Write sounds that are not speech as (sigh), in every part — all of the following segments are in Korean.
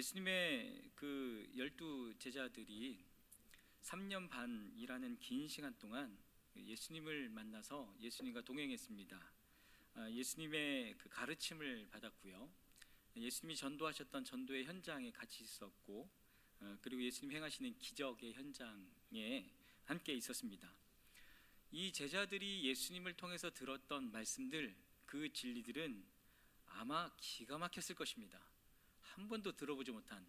예수님의 그 열두 제자들이 3년 반이라는 긴 시간 동안 예수님을 만나서 예수님과 동행했습니다. 아, 예수님의 그 가르침을 받았고요. 예수님이 전도하셨던 전도의 현장에 같이 있었고, 어, 그리고 예수님 행하시는 기적의 현장에 함께 있었습니다. 이 제자들이 예수님을 통해서 들었던 말씀들, 그 진리들은 아마 기가 막혔을 것입니다. 한 번도 들어보지 못한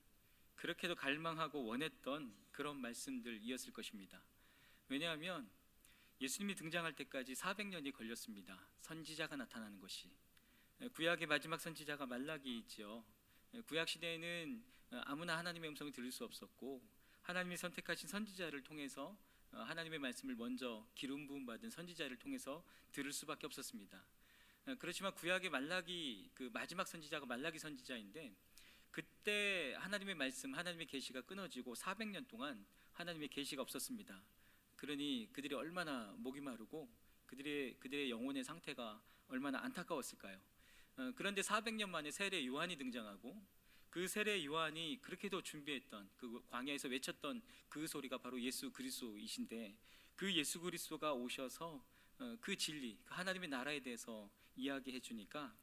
그렇게도 갈망하고 원했던 그런 말씀들이었을 것입니다. 왜냐하면 예수님이 등장할 때까지 400년이 걸렸습니다. 선지자가 나타나는 것이 구약의 마지막 선지자가 말라기이지요. 구약 시대에는 아무나 하나님의 음성을 들을 수 없었고 하나님이 선택하신 선지자를 통해서 하나님의 말씀을 먼저 기름 부음 받은 선지자를 통해서 들을 수밖에 없었습니다. 그렇지만 구약의 말라기 그 마지막 선지자가 말라기 선지자인데 그때 하나님의 말씀, 하나님의 계시가 끊어지고 400년 동안 하나님의 계시가 없었습니다. 그러니 그들이 얼마나 목이 마르고 그들의 그들의 영혼의 상태가 얼마나 안타까웠을까요? 어, 그런데 400년 만에 세례 요한이 등장하고 그 세례 요한이 그렇게도 준비했던 그 광야에서 외쳤던 그 소리가 바로 예수 그리스도이신데 그 예수 그리스도가 오셔서 어, 그 진리, 그 하나님의 나라에 대해서 이야기해 주니까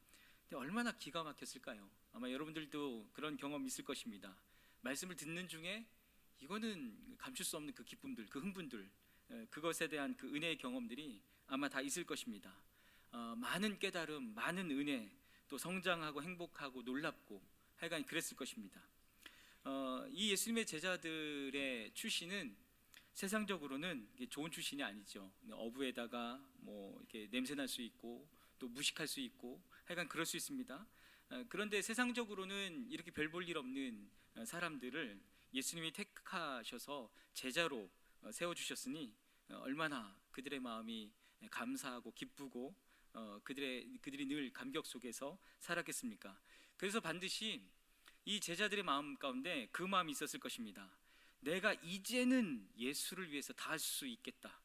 얼마나 기가 막혔을까요? 아마 여러분들도 그런 경험 있을 것입니다. 말씀을 듣는 중에 이거는 감출 수 없는 그 기쁨들, 그 흥분들, 에, 그것에 대한 그 은혜의 경험들이 아마 다 있을 것입니다. 어, 많은 깨달음, 많은 은혜, 또 성장하고 행복하고 놀랍고 하여간 그랬을 것입니다. 어, 이 예수님의 제자들의 출신은 세상적으로는 좋은 출신이 아니죠. 어부에다가 뭐 이렇게 냄새 날 수 있고 또 무식할 수 있고 하여간 그럴 수 있습니다. 어, 그런데 세상적으로는 이렇게 별 볼 일 없는 어, 사람들을 예수님이 택하셔서 제자로 어, 세워 주셨으니 어, 얼마나 그들의 마음이 감사하고 기쁘고 어, 그들의 그들이 늘 감격 속에서 살았겠습니까? 그래서 반드시 이 제자들의 마음 가운데 그 마음이 있었을 것입니다. 내가 이제는 예수를 위해서 다 할 수 있겠다.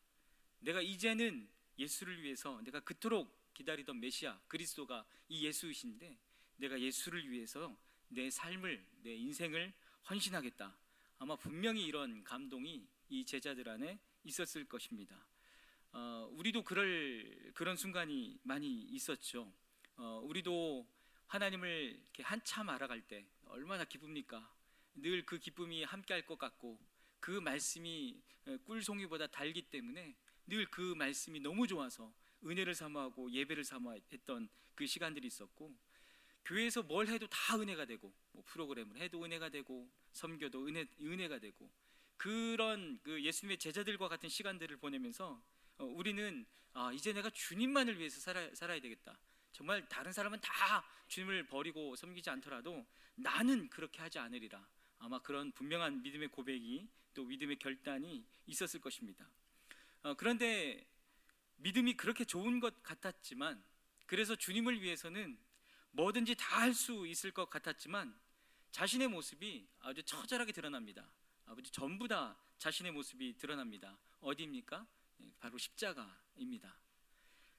내가 이제는 예수를 위해서 내가 그토록 기다리던 메시아 그리스도가 이 예수이신데 내가 예수를 위해서 내 삶을 내 인생을 헌신하겠다. 아마 분명히 이런 감동이 이 제자들 안에 있었을 것입니다. 어, 우리도 그럴 그런 순간이 많이 있었죠. 어, 우리도 하나님을 이렇게 한참 알아갈 때 얼마나 기쁩니까? 늘 그 기쁨이 함께할 것 같고 그 말씀이 꿀송이보다 달기 때문에 늘 그 말씀이 너무 좋아서 은혜를 사모하고 예배를 사모했던 그 시간들이 있었고 교회에서 뭘 해도 다 은혜가 되고 뭐 프로그램을 해도 은혜가 되고 섬겨도 은혜 은혜가 되고 그런 그 예수님의 제자들과 같은 시간들을 보내면서 어, 우리는 아, 이제 내가 주님만을 위해서 살아, 살아야 되겠다. 정말 다른 사람은 다 주님을 버리고 섬기지 않더라도 나는 그렇게 하지 않으리라. 아마 그런 분명한 믿음의 고백이 또 믿음의 결단이 있었을 것입니다. 어, 그런데 믿음이 그렇게 좋은 것 같았지만 그래서 주님을 위해서는 뭐든지 다 할 수 있을 것 같았지만 자신의 모습이 아주 처절하게 드러납니다. 아버지 전부 다 자신의 모습이 드러납니다. 어디입니까? 예, 바로 십자가입니다.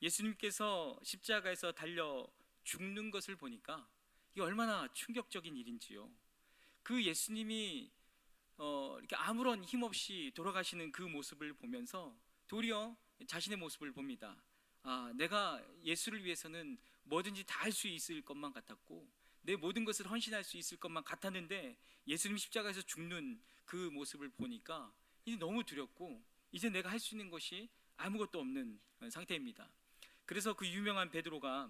예수님께서 십자가에서 달려 죽는 것을 보니까 이게 얼마나 충격적인 일인지요. 그 예수님이 어, 이렇게 아무런 힘 없이 돌아가시는 그 모습을 보면서 도리어 자신의 모습을 봅니다. 아, 내가 예수를 위해서는 뭐든지 다 할 수 있을 것만 같았고 내 모든 것을 헌신할 수 있을 것만 같았는데 예수님 십자가에서 죽는 그 모습을 보니까 이제 너무 두렵고 이제 내가 할 수 있는 것이 아무것도 없는 상태입니다. 그래서 그 유명한 베드로가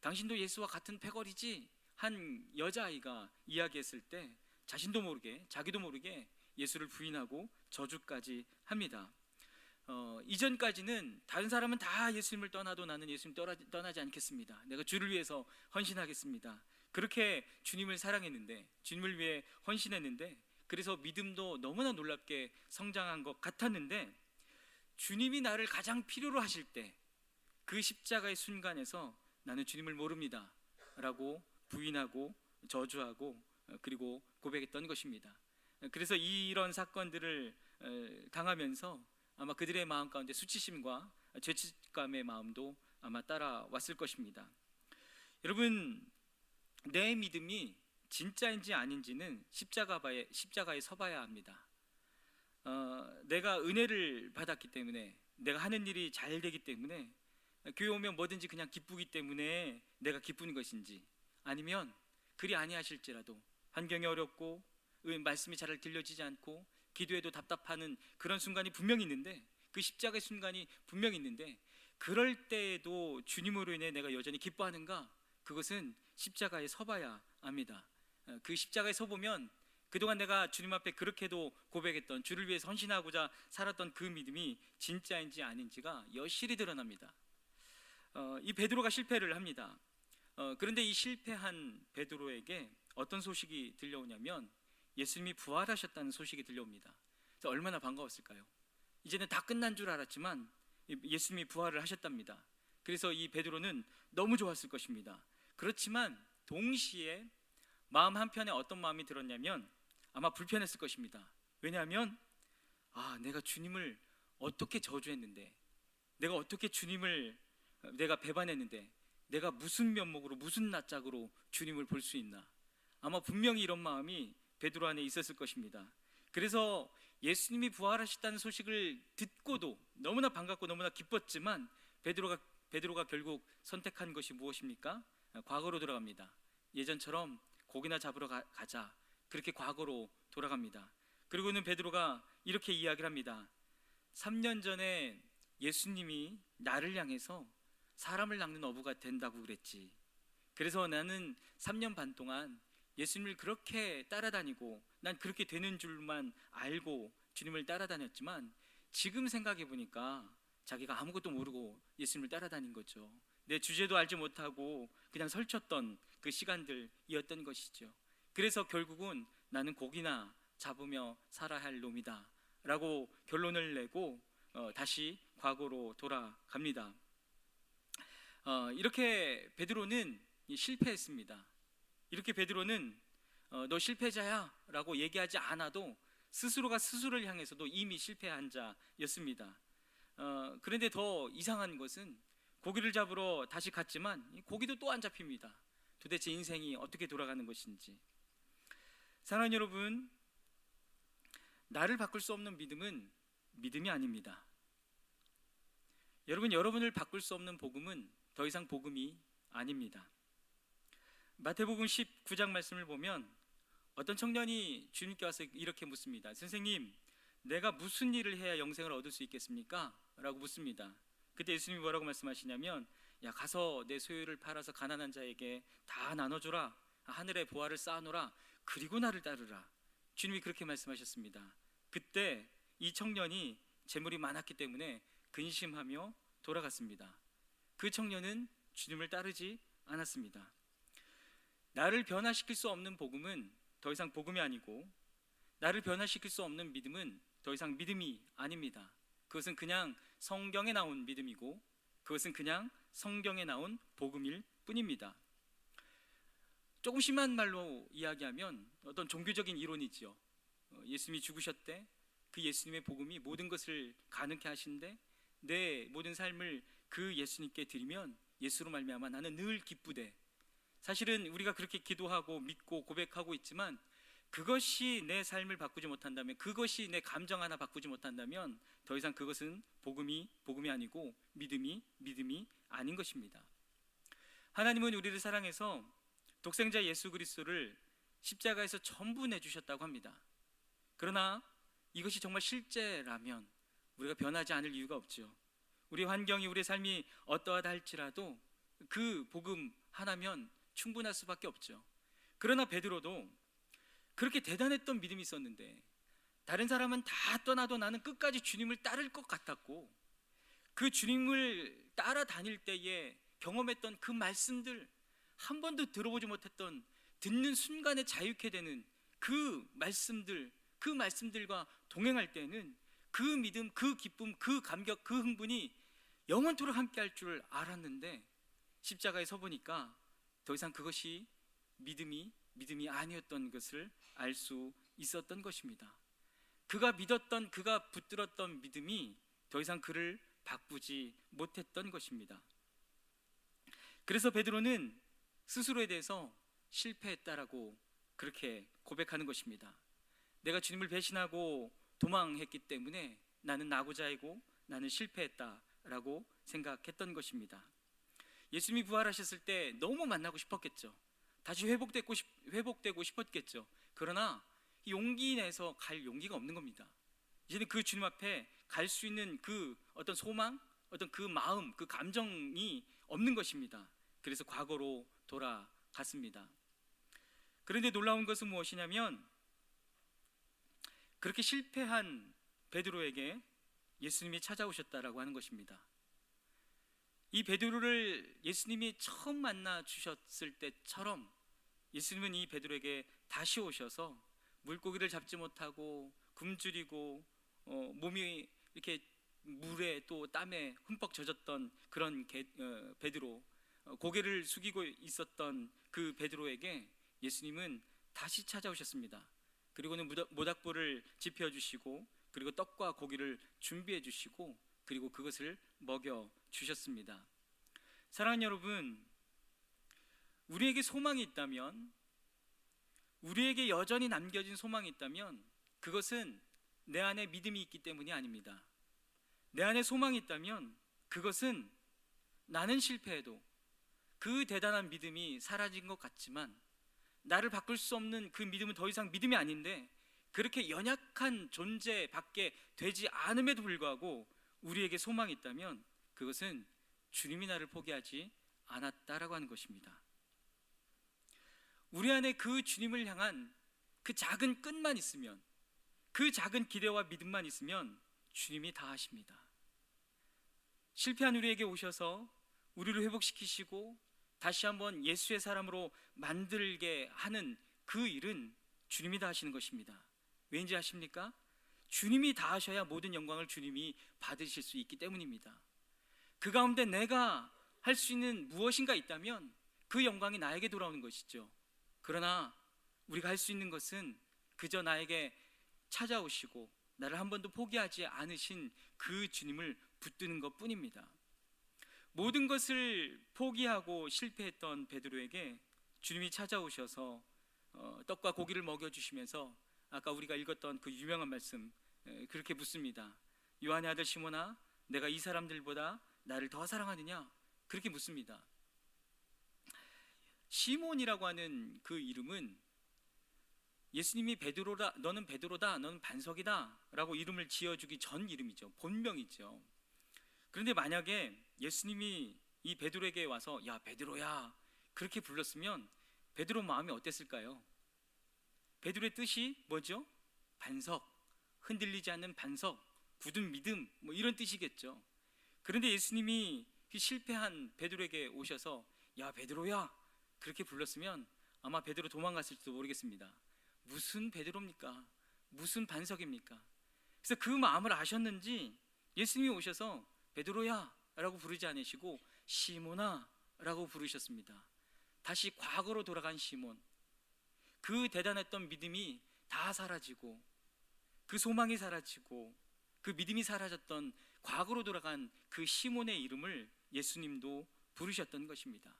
당신도 예수와 같은 패거리지 한 여자아이가 이야기했을 때 자신도 모르게 자기도 모르게 예수를 부인하고 저주까지 합니다. 어, 이전까지는 다른 사람은 다 예수님을 떠나도 나는 예수님 떠나, 떠나지 않겠습니다. 내가 주를 위해서 헌신하겠습니다. 그렇게 주님을 사랑했는데 주님을 위해 헌신했는데 그래서 믿음도 너무나 놀랍게 성장한 것 같았는데 주님이 나를 가장 필요로 하실 때 그 십자가의 순간에서 나는 주님을 모릅니다. 라고 부인하고 저주하고 어, 그리고 고백했던 것입니다. 그래서 이런 사건들을 어, 당하면서 아마 그들의 마음 가운데 수치심과 죄책감의 마음도 아마 따라왔을 것입니다. 여러분 내 믿음이 진짜인지 아닌지는 십자가에 십자가에 서봐야 합니다. 어, 내가 은혜를 받았기 때문에 내가 하는 일이 잘 되기 때문에 교회 오면 뭐든지 그냥 기쁘기 때문에 내가 기쁜 것인지 아니면 그리 아니하실지라도 환경이 어렵고 은- 말씀이 잘 들려지지 않고 기도해도 답답하는 그런 순간이 분명히 있는데 그 십자가의 순간이 분명히 있는데 그럴 때에도 주님으로 인해 내가 여전히 기뻐하는가 그것은 십자가에 서봐야 합니다. 어, 그 십자가에 서보면 그동안 내가 주님 앞에 그렇게도 고백했던 주를 위해 헌신하고자 살았던 그 믿음이 진짜인지 아닌지가 여실히 드러납니다. 어, 이 베드로가 실패를 합니다. 어, 그런데 이 실패한 베드로에게 어떤 소식이 들려오냐면 예수님이 부활하셨다는 소식이 들려옵니다. 얼마나 반가웠을까요? 이제는 다 끝난 줄 알았지만 예수님이 부활을 하셨답니다. 그래서 이 베드로는 너무 좋았을 것입니다. 그렇지만 동시에 마음 한편에 어떤 마음이 들었냐면 아마 불편했을 것입니다. 왜냐하면 아 내가 주님을 어떻게 저주했는데 내가 어떻게 주님을 내가 배반했는데 내가 무슨 면목으로 무슨 낯짝으로 주님을 볼 수 있나 아마 분명히 이런 마음이 베드로 안에 있었을 것입니다. 그래서 예수님이 부활하셨다는 소식을 듣고도 너무나 반갑고 너무나 기뻤지만 베드로가 베드로가 결국 선택한 것이 무엇입니까? 과거로 돌아갑니다. 예전처럼 고기나 잡으러 가, 가자. 그렇게 과거로 돌아갑니다. 그리고는 베드로가 이렇게 이야기를 합니다. 3년 전에 예수님이 나를 향해서 사람을 낚는 어부가 된다고 그랬지. 그래서 나는 3년 반 동안 예수님을 그렇게 따라다니고 난 그렇게 되는 줄만 알고 주님을 따라다녔지만 지금 생각해 보니까 자기가 아무것도 모르고 예수님을 따라다닌 거죠. 내 주제도 알지 못하고 그냥 설쳤던 그 시간들이었던 것이죠. 그래서 결국은 나는 고기나 잡으며 살아야 할 놈이다 라고 결론을 내고 어, 다시 과거로 돌아갑니다. 어, 이렇게 베드로는 실패했습니다. 이렇게 베드로는 어, 너 실패자야라고 얘기하지 않아도 스스로가 스스로를 향해서도 이미 실패한 자였습니다. 어, 그런데 더 이상한 것은 고기를 잡으러 다시 갔지만 이 고기도 또 안 잡힙니다. 도대체 인생이 어떻게 돌아가는 것인지. 사랑하는 여러분, 나를 바꿀 수 없는 믿음은 믿음이 아닙니다. 여러분, 여러분을 바꿀 수 없는 복음은 더 이상 복음이 아닙니다. 마태복음 19장 말씀을 보면 어떤 청년이 주님께 와서 이렇게 묻습니다. 선생님, 내가 무슨 일을 해야 영생을 얻을 수 있겠습니까? 라고 묻습니다. 그때 예수님이 뭐라고 말씀하시냐면 야 가서 내 소유를 팔아서 가난한 자에게 다 나눠줘라 하늘에 보화를 쌓아놓으라 그리고 나를 따르라 주님이 그렇게 말씀하셨습니다. 그때 이 청년이 재물이 많았기 때문에 근심하며 돌아갔습니다. 그 청년은 주님을 따르지 않았습니다. 나를 변화시킬 수 없는 복음은 더 이상 복음이 아니고 나를 변화시킬 수 없는 믿음은 더 이상 믿음이 아닙니다. 그것은 그냥 성경에 나온 믿음이고 그것은 그냥 성경에 나온 복음일 뿐입니다. 조금 심한 말로 이야기하면 어떤 종교적인 이론이지요. 어, 예수님이 죽으셨대. 그 예수님의 복음이 모든 것을 가능케 하신데 내 모든 삶을 그 예수님께 드리면 예수로 말미암아 나는 늘 기쁘대. 사실은 우리가 그렇게 기도하고 믿고 고백하고 있지만 그것이 내 삶을 바꾸지 못한다면 그것이 내 감정 하나 바꾸지 못한다면 더 이상 그것은 복음이 복음이 아니고 믿음이 믿음이 아닌 것입니다. 하나님은 우리를 사랑해서 독생자 예수 그리스도를 십자가에서 전부 내 주셨다고 합니다. 그러나 이것이 정말 실제라면 우리가 변하지 않을 이유가 없죠. 우리 환경이 우리 삶이 어떠하다 할지라도 그 복음 하나면 충분할 수밖에 없죠. 그러나 베드로도 그렇게 대단했던 믿음이 있었는데 다른 사람은 다 떠나도 나는 끝까지 주님을 따를 것 같았고 그 주님을 따라다닐 때에 경험했던 그 말씀들 한 번도 들어보지 못했던 듣는 순간에 자유케 되는 그 말씀들 그 말씀들과 동행할 때는 그 믿음 그 기쁨 그 감격 그 흥분이 영원토록 함께 할 줄 알았는데 십자가에 서 보니까 더 이상 그것이 믿음이 믿음이 아니었던 것을 알 수 있었던 것입니다. 그가 믿었던 그가 붙들었던 믿음이 더 이상 그를 바꾸지 못했던 것입니다. 그래서 베드로는 스스로에 대해서 실패했다라고 그렇게 고백하는 것입니다. 내가 주님을 배신하고 도망했기 때문에 나는 나고자이고 나는 실패했다라고 생각했던 것입니다. 예수님이 부활하셨을 때 너무 만나고 싶었겠죠. 다시 회복되고 싶, 회복되고 싶었겠죠. 그러나 용기 내서 갈 용기가 없는 겁니다. 이제는 그 주님 앞에 갈 수 있는 그 어떤 소망, 어떤 그 마음, 그 감정이 없는 것입니다. 그래서 과거로 돌아갔습니다. 그런데 놀라운 것은 무엇이냐면 그렇게 실패한 베드로에게 예수님이 찾아오셨다라고 하는 것입니다. 이 베드로를 예수님이 처음 만나 주셨을 때처럼 예수님은 이 베드로에게 다시 오셔서 물고기를 잡지 못하고 굶주리고 어, 몸이 이렇게 물에 또 땀에 흠뻑 젖었던 그런 게, 어, 베드로 어, 고개를 숙이고 있었던 그 베드로에게 예수님은 다시 찾아오셨습니다. 그리고는 모닥- 모닥불을 지펴 주시고 그리고 떡과 고기를 준비해 주시고 그리고 그것을 먹여 주셨습니다. 사랑하는 여러분, 우리에게 소망이 있다면 우리에게 여전히 남겨진 소망이 있다면 그것은 내 안에 믿음이 있기 때문이 아닙니다. 내 안에 소망이 있다면 그것은 나는 실패해도 그 대단한 믿음이 사라진 것 같지만 나를 바꿀 수 없는 그 믿음은 더 이상 믿음이 아닌데 그렇게 연약한 존재밖에 되지 않음에도 불구하고 우리에게 소망이 있다면 그것은 주님이 나를 포기하지 않았다라고 하는 것입니다. 우리 안에 그 주님을 향한 그 작은 끈만 있으면 그 작은 기대와 믿음만 있으면 주님이 다 하십니다. 실패한 우리에게 오셔서 우리를 회복시키시고 다시 한번 예수의 사람으로 만들게 하는 그 일은 주님이 다 하시는 것입니다. 왠지 아십니까? 주님이 다 하셔야 모든 영광을 주님이 받으실 수 있기 때문입니다. 그 가운데 내가 할 수 있는 무엇인가 있다면 그 영광이 나에게 돌아오는 것이죠. 그러나 우리가 할 수 있는 것은 그저 나에게 찾아오시고 나를 한 번도 포기하지 않으신 그 주님을 붙드는 것 뿐입니다. 모든 것을 포기하고 실패했던 베드로에게 주님이 찾아오셔서 어, 떡과 고기를 먹여 주시면서 아까 우리가 읽었던 그 유명한 말씀 에, 그렇게 묻습니다. 요한의 아들 시몬아, 내가 이 사람들보다 나를 더 사랑하느냐? 그렇게 묻습니다. 시몬이라고 하는 그 이름은 예수님이 베드로다, 너는 베드로다, 너는 반석이다라고 이름을 지어주기 전 이름이죠. 본명이죠. 그런데 만약에 예수님이 이 베드로에게 와서 야 베드로야 그렇게 불렀으면 베드로 마음이 어땠을까요? 베드로의 뜻이 뭐죠? 반석, 흔들리지 않는 반석, 굳은 믿음 뭐 이런 뜻이겠죠. 그런데 예수님이 그 실패한 베드로에게 오셔서 야 베드로야 그렇게 불렀으면 아마 베드로 도망갔을지도 모르겠습니다. 무슨 베드로입니까? 무슨 반석입니까? 그래서 그 마음을 아셨는지 예수님이 오셔서 베드로야라고 부르지 않으시고 시몬아라고 부르셨습니다. 다시 과거로 돌아간 시몬. 그 대단했던 믿음이 다 사라지고 그 소망이 사라지고 그 믿음이 사라졌던 과거로 돌아간 그 시몬의 이름을 예수님도 부르셨던 것입니다.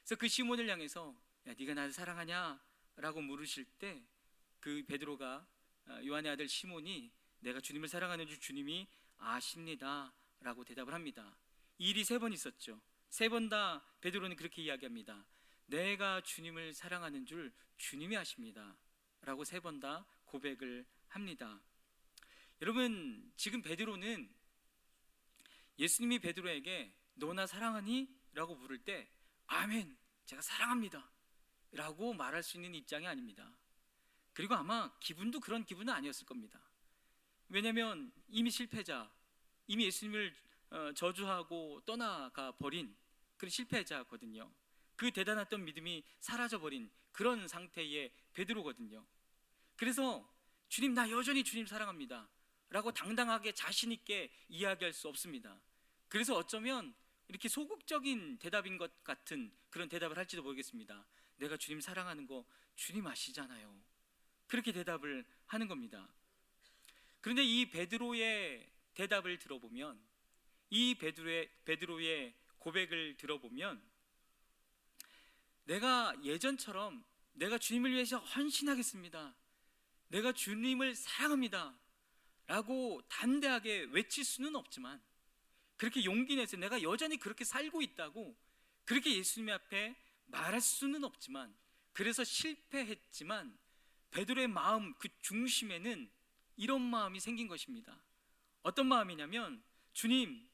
그래서 그 시몬을 향해서 야 네가 나를 사랑하냐라고 물으실 때 그 베드로가 아, 요한의 아들 시몬이 내가 주님을 사랑하는 줄 주님이 아십니다라고 대답을 합니다. 이 일이 세 번 있었죠. 세 번 다 베드로는 그렇게 이야기합니다. 내가 주님을 사랑하는 줄 주님이 아십니다라고 세 번 다 고백을 합니다. 여러분 지금 베드로는 예수님이 베드로에게 너나 사랑하니? 라고 물을 때 아멘 제가 사랑합니다. 라고 말할 수 있는 입장이 아닙니다. 그리고 아마 기분도 그런 기분은 아니었을 겁니다. 왜냐하면 이미 실패자 이미 예수님을 어, 저주하고 떠나가 버린 그런 실패자거든요. 그 대단했던 믿음이 사라져 버린 그런 상태의 베드로거든요. 그래서 주님 나 여전히 주님 사랑합니다 라고 당당하게 자신 있게 이야기할 수 없습니다. 그래서 어쩌면 이렇게 소극적인 대답인 것 같은 그런 대답을 할지도 모르겠습니다. 내가 주님 사랑하는 거 주님 아시잖아요. 그렇게 대답을 하는 겁니다. 그런데 이 베드로의 대답을 들어보면 이 베드로의 베드로의 고백을 들어보면 내가 예전처럼 내가 주님을 위해서 헌신하겠습니다. 내가 주님을 사랑합니다. 라고 담대하게 외칠 수는 없지만 그렇게 용기 내서 내가 여전히 그렇게 살고 있다고 그렇게 예수님 앞에 말할 수는 없지만 그래서 실패했지만 베드로의 마음 그 중심에는 이런 마음이 생긴 것입니다. 어떤 마음이냐면 주님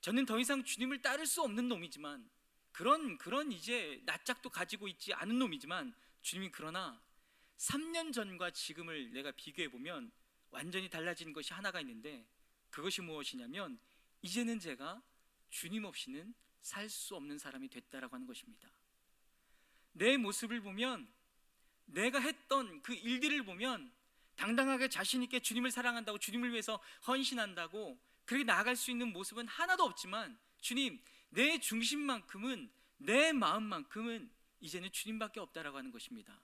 저는 더 이상 주님을 따를 수 없는 놈이지만 그런 그런 이제 낯짝도 가지고 있지 않은 놈이지만 주님이 그러나 3년 전과 지금을 내가 비교해 보면 완전히 달라진 것이 하나가 있는데 그것이 무엇이냐면 이제는 제가 주님 없이는 살 수 없는 사람이 됐다라고 하는 것입니다. 내 모습을 보면 내가 했던 그 일들을 보면 당당하게 자신 있게 주님을 사랑한다고 주님을 위해서 헌신한다고 그렇게 나아갈 수 있는 모습은 하나도 없지만 주님 내 중심만큼은 내 마음만큼은 이제는 주님밖에 없다라고 하는 것입니다.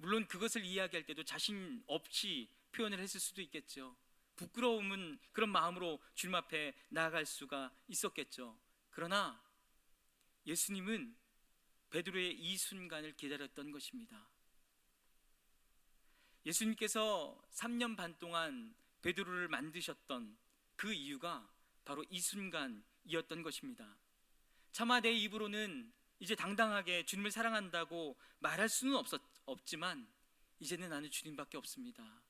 물론 그것을 이야기할 때도 자신 없이 표현을 했을 수도 있겠죠. 부끄러움은 그런 마음으로 주님 앞에 나아갈 수가 있었겠죠. 그러나 예수님은 베드로의 이 순간을 기다렸던 것입니다. 예수님께서 3년 반 동안 베드로를 만드셨던 그 이유가 바로 이 순간이었던 것입니다. 차마 내 입으로는 이제 당당하게 주님을 사랑한다고 말할 수는 없었, 없지만 이제는 나는 주님밖에 없습니다.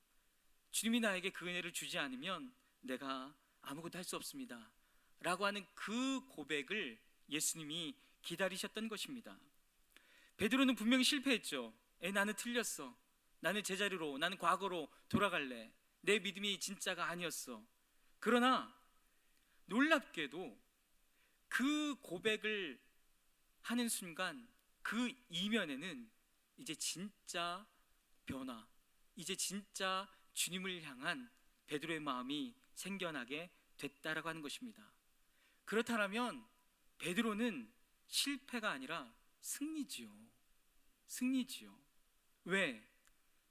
주님이 나에게 그 은혜를 주지 않으면 내가 아무것도 할 수 없습니다. 라고 하는 그 고백을 예수님이 기다리셨던 것입니다. 베드로는 분명히 실패했죠. 에, 나는 틀렸어. 나는 제자리로, 나는 과거로 돌아갈래. 내 믿음이 진짜가 아니었어. 그러나 놀랍게도 그 고백을 하는 순간 그 이면에는 이제 진짜 변화, 이제 진짜 주님을 향한 베드로의 마음이 생겨나게 됐다라고 하는 것입니다. 그렇다면 베드로는 실패가 아니라 승리지요. 승리지요. 왜?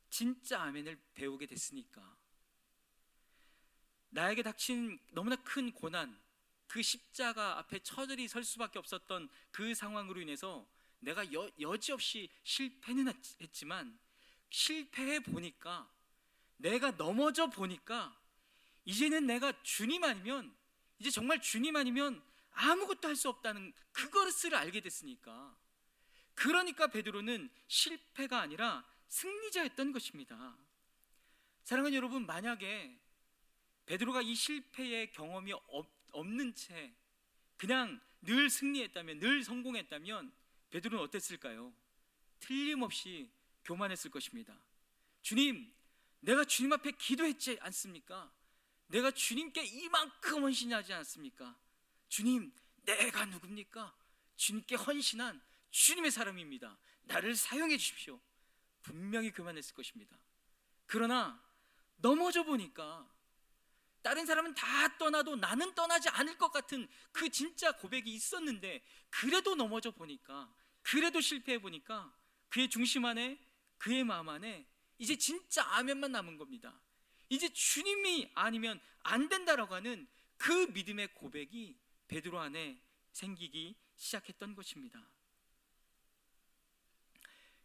진짜 아멘을 배우게 됐으니까. 나에게 닥친 너무나 큰 고난, 그 십자가 앞에 처절히 설 수밖에 없었던 그 상황으로 인해서 내가 여, 여지없이 실패는 했지만 실패해 보니까 내가 넘어져 보니까 이제는 내가 주님 아니면 이제 정말 주님 아니면 아무것도 할 수 없다는 그것을 알게 됐으니까 그러니까 베드로는 실패가 아니라 승리자였던 것입니다. 사랑하는 여러분 만약에 베드로가 이 실패의 경험이 없, 없는 채 그냥 늘 승리했다면 늘 성공했다면 베드로는 어땠을까요? 틀림없이 교만했을 것입니다. 주님, 내가 주님 앞에 기도했지 않습니까? 내가 주님께 이만큼 헌신하지 않습니까? 주님, 내가 누굽니까? 주님께 헌신한 주님의 사람입니다. 나를 사용해 주십시오. 분명히 교만했을 것입니다. 그러나 넘어져 보니까 다른 사람은 다 떠나도 나는 떠나지 않을 것 같은 그 진짜 고백이 있었는데 그래도 넘어져 보니까 그래도 실패해 보니까 그의 중심 안에 그의 마음 안에 이제 진짜 아멘만 남은 겁니다. 이제 주님이 아니면 안 된다라고 하는 그 믿음의 고백이 베드로 안에 생기기 시작했던 것입니다.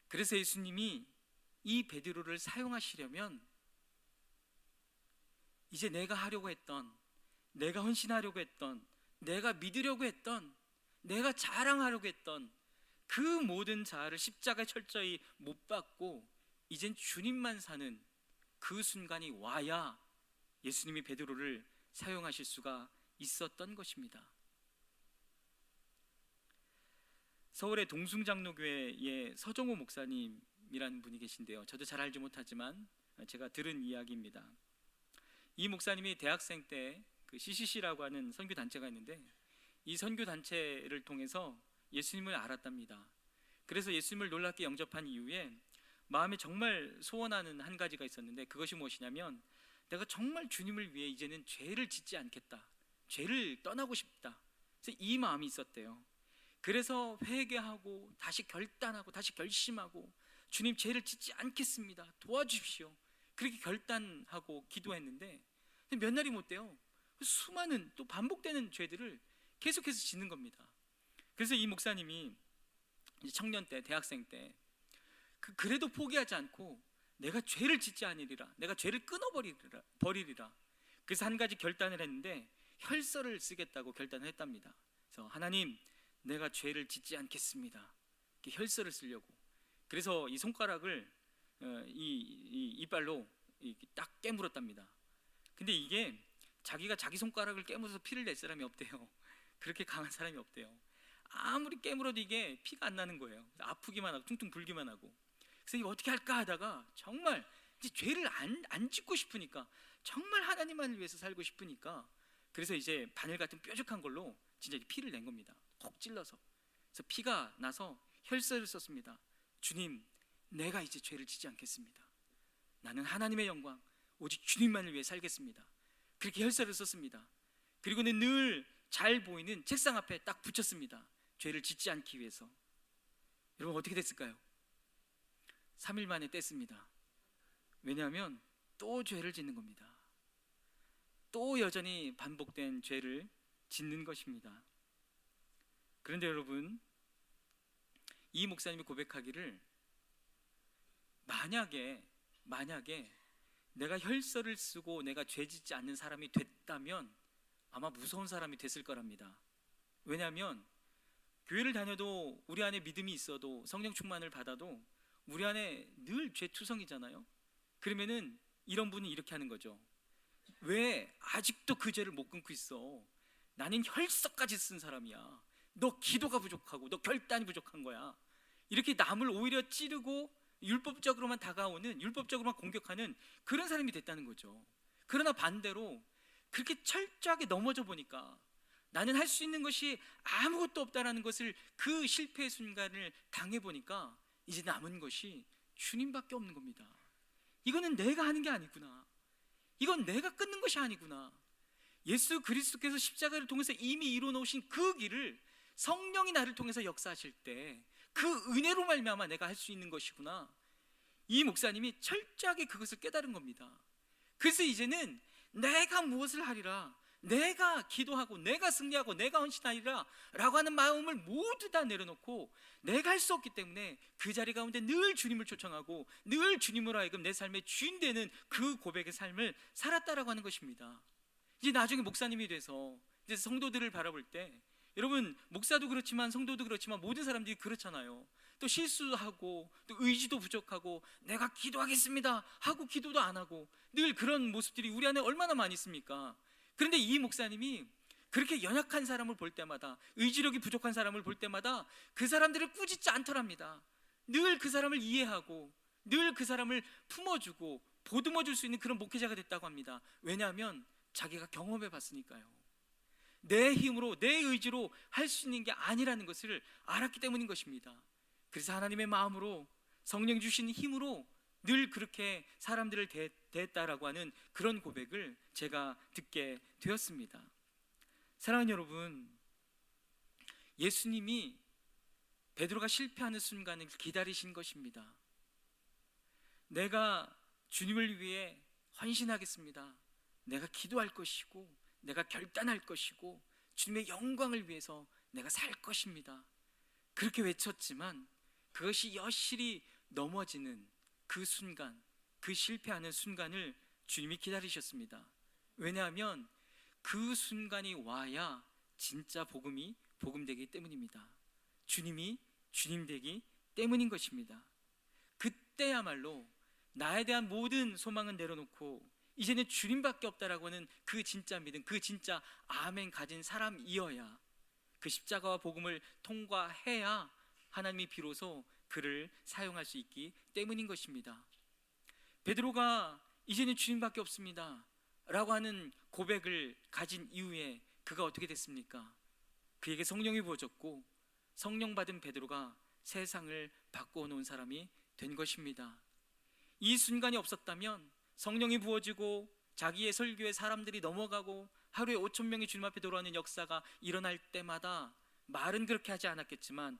그래서 예수님이 이 베드로를 사용하시려면 이제 내가 하려고 했던, 내가 헌신하려고 했던, 내가 믿으려고 했던, 내가 자랑하려고 했던 그 모든 자아를 십자가에 철저히 못 받고 이젠 주님만 사는 그 순간이 와야 예수님이 베드로를 사용하실 수가 있었던 것입니다. 서울의 동숭장로교회의 서정호 목사님이라는 분이 계신데요. 저도 잘 알지 못하지만 제가 들은 이야기입니다. 이 목사님이 대학생 때 그 CCC라고 하는 선교 단체가 있는데 이 선교 단체를 통해서 예수님을 알았답니다. 그래서 예수님을 놀랍게 영접한 이후에 마음에 정말 소원하는 한 가지가 있었는데 그것이 무엇이냐면 내가 정말 주님을 위해 이제는 죄를 짓지 않겠다. 죄를 떠나고 싶다. 그래서 이 마음이 있었대요. 그래서 회개하고 다시 결단하고 다시 결심하고 주님 죄를 짓지 않겠습니다. 도와주십시오. 그렇게 결단하고 기도했는데 몇 날이 못 돼요. 수많은 또 반복되는 죄들을 계속해서 짓는 겁니다. 그래서 이 목사님이 청년 때, 대학생 때그 그래도 포기하지 않고 내가 죄를 짓지 아니리라. 내가 죄를 끊어버리리라. 버리리라. 그래서 한 가지 결단을 했는데 혈서를 쓰겠다고 결단을 했답니다. 그래서 하나님, 내가 죄를 짓지 않겠습니다. 혈서를 쓰려고. 그래서 이 손가락을 어, 이, 이 이빨로 이렇게 딱 깨물었답니다. 근데 이게 자기가 자기 손가락을 깨물어서 피를 낼 사람이 없대요. (laughs) 그렇게 강한 사람이 없대요. 아무리 깨물어도 이게 피가 안 나는 거예요. 아프기만 하고 퉁퉁 불기만 하고. 그래서 이거 어떻게 할까 하다가 정말 이제 죄를 안, 안 짓고 싶으니까 정말 하나님만을 위해서 살고 싶으니까 그래서 이제 바늘 같은 뾰족한 걸로 진짜 피를 낸 겁니다. 콕 찔러서. 그래서 피가 나서 혈서를 썼습니다. 주님, 내가 이제 죄를 짓지 않겠습니다. 나는 하나님의 영광, 오직 주님만을 위해 살겠습니다. 그렇게 혈서를 썼습니다. 그리고는 늘 잘 보이는 책상 앞에 딱 붙였습니다. 죄를 짓지 않기 위해서. 여러분 어떻게 됐을까요? 3일 만에 뗐습니다. 왜냐하면 또 죄를 짓는 겁니다. 또 여전히 반복된 죄를 짓는 것입니다. 그런데 여러분, 이 목사님이 고백하기를 만약에 만약에 내가 혈서를 쓰고 내가 죄 짓지 않는 사람이 됐다면 아마 무서운 사람이 됐을 거랍니다. 왜냐하면 교회를 다녀도 우리 안에 믿음이 있어도 성령 충만을 받아도 우리 안에 늘 죄투성이잖아요. 그러면은 이런 분이 이렇게 하는 거죠. 왜 아직도 그 죄를 못 끊고 있어? 나는 혈서까지 쓴 사람이야. 너 기도가 부족하고 너 결단이 부족한 거야. 이렇게 남을 오히려 찌르고 율법적으로만 다가오는 율법적으로만 공격하는 그런 사람이 됐다는 거죠. 그러나 반대로 그렇게 철저하게 넘어져 보니까 나는 할 수 있는 것이 아무것도 없다라는 것을 그 실패의 순간을 당해 보니까 이제 남은 것이 주님밖에 없는 겁니다. 이거는 내가 하는 게 아니구나. 이건 내가 끊는 것이 아니구나. 예수 그리스도께서 십자가를 통해서 이미 이루어 놓으신 그 길을 성령이 나를 통해서 역사하실 때 그 은혜로 말미암아 내가 할 수 있는 것이구나. 이 목사님이 철저하게 그것을 깨달은 겁니다. 그래서 이제는 내가 무엇을 하리라, 내가 기도하고 내가 승리하고 내가 헌신하리라 라고 하는 마음을 모두 다 내려놓고 내가 할 수 없기 때문에 그 자리 가운데 늘 주님을 초청하고 늘 주님으로 하여금 내 삶의 주인 되는 그 고백의 삶을 살았다라고 하는 것입니다. 이제 나중에 목사님이 돼서 이제 성도들을 바라볼 때 여러분 목사도 그렇지만 성도도 그렇지만 모든 사람들이 그렇잖아요. 또 실수하고 또 의지도 부족하고 내가 기도하겠습니다 하고 기도도 안 하고 늘 그런 모습들이 우리 안에 얼마나 많이 있습니까? 그런데 이 목사님이 그렇게 연약한 사람을 볼 때마다 의지력이 부족한 사람을 볼 때마다 그 사람들을 꾸짖지 않더랍니다. 늘 그 사람을 이해하고 늘 그 사람을 품어주고 보듬어 줄 수 있는 그런 목회자가 됐다고 합니다. 왜냐하면 자기가 경험해 봤으니까요. 내 힘으로 내 의지로 할 수 있는 게 아니라는 것을 알았기 때문인 것입니다. 그래서 하나님의 마음으로 성령 주신 힘으로 늘 그렇게 사람들을 대, 대했다라고 하는 그런 고백을 제가 듣게 되었습니다. 사랑하는 여러분, 예수님이 베드로가 실패하는 순간을 기다리신 것입니다. 내가 주님을 위해 헌신하겠습니다. 내가 기도할 것이고 내가 결단할 것이고 주님의 영광을 위해서 내가 살 것입니다. 그렇게 외쳤지만 그것이 여실히 넘어지는 그 순간, 그 실패하는 순간을 주님이 기다리셨습니다. 왜냐하면 그 순간이 와야 진짜 복음이 복음되기 때문입니다. 주님이 주님 되기 때문인 것입니다. 그때야말로 나에 대한 모든 소망은 내려놓고 이제는 주님밖에 없다라고 하는 그 진짜 믿음, 그 진짜 아멘 가진 사람이어야 그 십자가와 복음을 통과해야 하나님이 비로소 그를 사용할 수 있기 때문인 것입니다. 베드로가 이제는 주님밖에 없습니다. 라고 하는 고백을 가진 이후에 그가 어떻게 됐습니까? 그에게 성령이 부어졌고 성령 받은 베드로가 세상을 바꾸어 놓은 사람이 된 것입니다. 이 순간이 없었다면 성령이 부어지고 자기의 설교에 사람들이 넘어가고 하루에 5천 명이 주님 앞에 돌아오는 역사가 일어날 때마다 말은 그렇게 하지 않았겠지만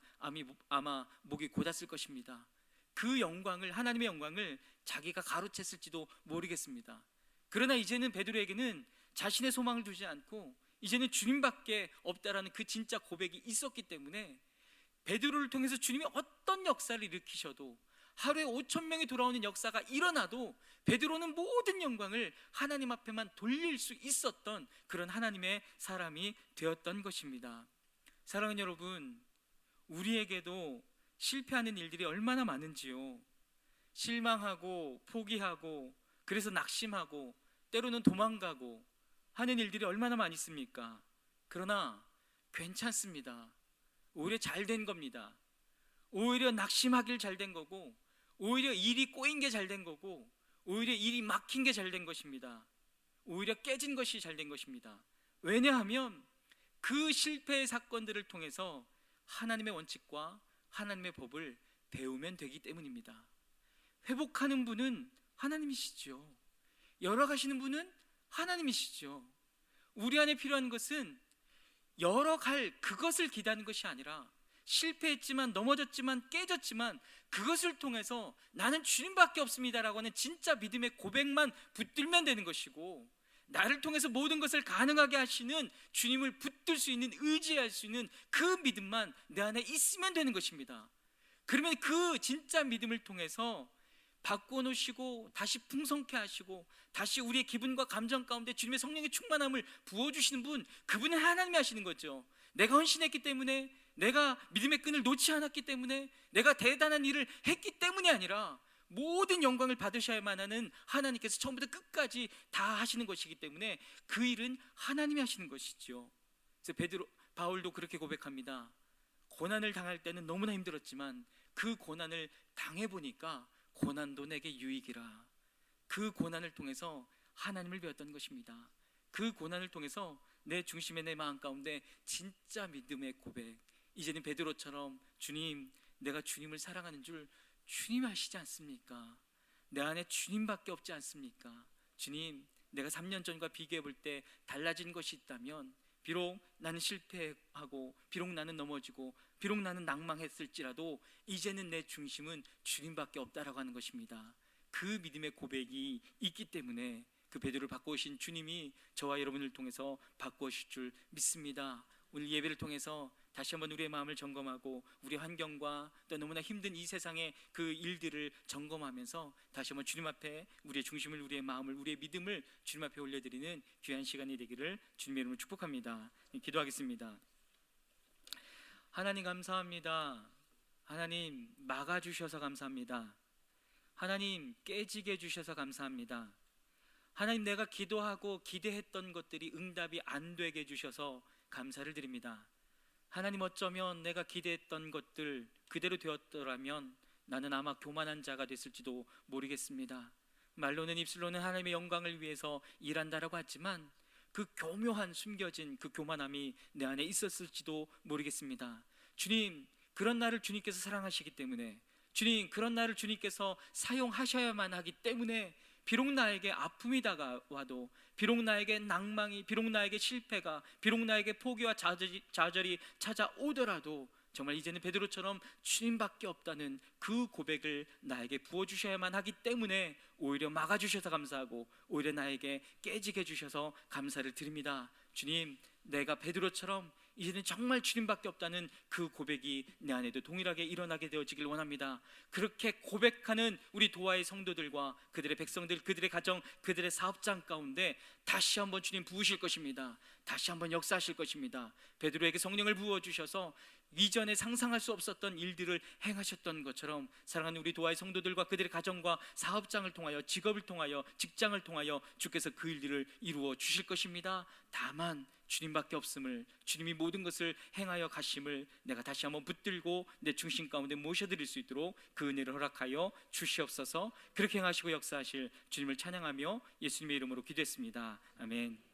아마 목이 곧았을 것입니다. 그 영광을 하나님의 영광을 자기가 가로챘을지도 모르겠습니다. 그러나 이제는 베드로에게는 자신의 소망을 두지 않고 이제는 주님밖에 없다라는 그 진짜 고백이 있었기 때문에 베드로를 통해서 주님이 어떤 역사를 일으키셔도 하루에 5천 명이 돌아오는 역사가 일어나도 베드로는 모든 영광을 하나님 앞에만 돌릴 수 있었던 그런 하나님의 사람이 되었던 것입니다. 사랑하는 여러분, 우리에게도 실패하는 일들이 얼마나 많은지요. 실망하고 포기하고 그래서 낙심하고 때로는 도망가고 하는 일들이 얼마나 많이 있습니까? 그러나 괜찮습니다. 오히려 잘 된 겁니다. 오히려 낙심하길 잘 된 거고 오히려 일이 꼬인 게 잘 된 거고 오히려 일이 막힌 게 잘 된 것입니다. 오히려 깨진 것이 잘 된 것입니다. 왜냐하면 그 실패의 사건들을 통해서 하나님의 원칙과 하나님의 법을 배우면 되기 때문입니다. 회복하는 분은 하나님이시죠. 열어가시는 분은 하나님이시죠. 우리 안에 필요한 것은 열어갈 그것을 기다리는 것이 아니라 실패했지만 넘어졌지만 깨졌지만 그것을 통해서 나는 주님밖에 없습니다라고 하는 진짜 믿음의 고백만 붙들면 되는 것이고 나를 통해서 모든 것을 가능하게 하시는 주님을 붙들 수 있는 의지할 수 있는 그 믿음만 내 안에 있으면 되는 것입니다. 그러면 그 진짜 믿음을 통해서 바꾸어 놓으시고 다시 풍성케 하시고 다시 우리의 기분과 감정 가운데 주님의 성령의 충만함을 부어 주시는 분 그분은 하나님이 하시는 거죠. 내가 헌신했기 때문에 내가 믿음의 끈을 놓지 않았기 때문에 내가 대단한 일을 했기 때문이 아니라 모든 영광을 받으셔야만 하는 하나님께서 처음부터 끝까지 다 하시는 것이기 때문에 그 일은 하나님이 하시는 것이죠. 그래서 베드로 바울도 그렇게 고백합니다. 고난을 당할 때는 너무나 힘들었지만 그 고난을 당해 보니까 고난도 내게 유익이라. 그 고난을 통해서 하나님을 배웠던 것입니다. 그 고난을 통해서 내 중심의 내 마음 가운데 진짜 믿음의 고백. 이제는 베드로처럼 주님, 내가 주님을 사랑하는 줄 주님 아시지 않습니까? 내 안에 주님밖에 없지 않습니까? 주님, 내가 3년 전과 비교해 볼 때 달라진 것이 있다면 비록 나는 실패하고 비록 나는 넘어지고 비록 나는 낭망했을지라도 이제는 내 중심은 주님밖에 없다라고 하는 것입니다. 그 믿음의 고백이 있기 때문에 그 베드로를 바꾸신 주님이 저와 여러분을 통해서 바꾸실 줄 믿습니다. 오늘 예배를 통해서 다시 한번 우리의 마음을 점검하고 우리 환경과 또 너무나 힘든 이 세상의 그 일들을 점검하면서 다시 한번 주님 앞에 우리의 중심을 우리의 마음을 우리의 믿음을 주님 앞에 올려드리는 귀한 시간이 되기를 주님의 이름으로 축복합니다. 기도하겠습니다. 하나님 감사합니다. 하나님 막아주셔서 감사합니다. 하나님 깨지게 해주셔서 감사합니다. 하나님 내가 기도하고 기대했던 것들이 응답이 안 되게 해주셔서 감사를 드립니다. 하나님 어쩌면 내가 기대했던 것들 그대로 되었더라면 나는 아마 교만한 자가 됐을지도 모르겠습니다. 말로는 입술로는 하나님의 영광을 위해서 일한다라고 하지만 그 교묘한 숨겨진 그 교만함이 내 안에 있었을지도 모르겠습니다. 주님, 그런 나를 주님께서 사랑하시기 때문에 주님, 그런 나를 주님께서 사용하셔야만 하기 때문에 비록 나에게 아픔이 다가와도 비록 나에게 낭망이 비록 나에게 실패가 비록 나에게 포기와 좌절이, 좌절이 찾아오더라도 정말 이제는 베드로처럼 주님밖에 없다는 그 고백을 나에게 부어 주셔야만 하기 때문에 오히려 막아 주셔서 감사하고 오히려 나에게 깨지게 해 주셔서 감사를 드립니다. 주님, 내가 베드로처럼 이제는 정말 주님밖에 없다는 그 고백이 내 안에도 동일하게 일어나게 되어지길 원합니다. 그렇게 고백하는 우리 도화의 성도들과 그들의 백성들, 그들의 가정, 그들의 사업장 가운데 다시 한번 주님 부으실 것입니다. 다시 한번 역사하실 것입니다. 베드로에게 성령을 부어 주셔서 이전에 상상할 수 없었던 일들을 행하셨던 것처럼 사랑하는 우리 도화의 성도들과 그들의 가정과 사업장을 통하여 직업을 통하여 직장을 통하여 주께서 그 일들을 이루어 주실 것입니다. 다만 주님밖에 없음을 주님이 모든 것을 행하여 가심을 내가 다시 한번 붙들고 내 중심 가운데 모셔드릴 수 있도록 그 은혜를 허락하여 주시옵소서 그렇게 행하시고 역사하실 주님을 찬양하며 예수님의 이름으로 기도했습니다. 아멘.